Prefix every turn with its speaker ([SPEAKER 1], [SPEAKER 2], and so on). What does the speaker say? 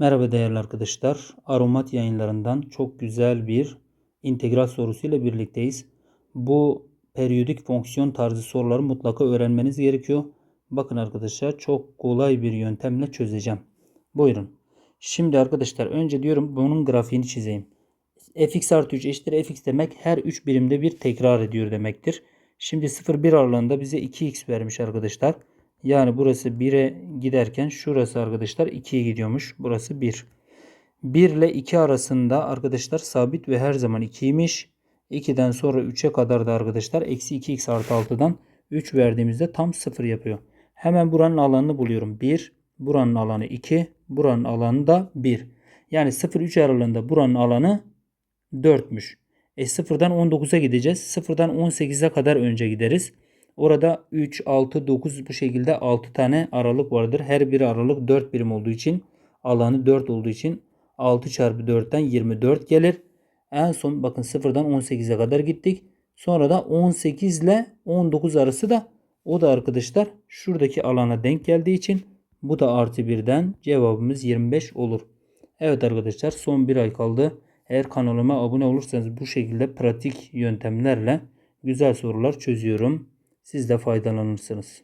[SPEAKER 1] Merhaba değerli arkadaşlar. Aromat yayınlarından çok güzel bir integral sorusuyla birlikteyiz. Bu periyodik fonksiyon tarzı soruları mutlaka öğrenmeniz gerekiyor. Bakın arkadaşlar çok kolay bir yöntemle çözeceğim. Buyurun. Şimdi arkadaşlar önce diyorum bunun grafiğini çizeyim. fx artı 3 eşittir fx demek her 3 birimde bir tekrar ediyor demektir. Şimdi 0-1 aralığında bize 2x vermiş arkadaşlar. Yani burası 1'e giderken şurası arkadaşlar 2'ye gidiyormuş. Burası 1. 1 ile 2 arasında arkadaşlar sabit ve her zaman 2'ymiş. 2'den sonra 3'e kadar da arkadaşlar eksi 2x artı 6'dan 3 verdiğimizde tam 0 yapıyor. Hemen buranın alanını buluyorum. 1, buranın alanı 2, buranın alanı da 1. Yani 0-3 aralığında buranın alanı 4'müş. E 0'dan 19'a gideceğiz. 0'dan 18'e kadar önce gideriz. Orada 3, 6, 9 bu şekilde 6 tane aralık vardır. Her bir aralık 4 birim olduğu için alanı 4 olduğu için 6 çarpı 4'ten 24 gelir. En son bakın 0'dan 18'e kadar gittik. Sonra da 18 ile 19 arası da o da arkadaşlar şuradaki alana denk geldiği için bu da artı 1'den cevabımız 25 olur. Evet arkadaşlar son bir ay kaldı. Eğer kanalıma abone olursanız bu şekilde pratik yöntemlerle güzel sorular çözüyorum. Siz de faydalanırsınız.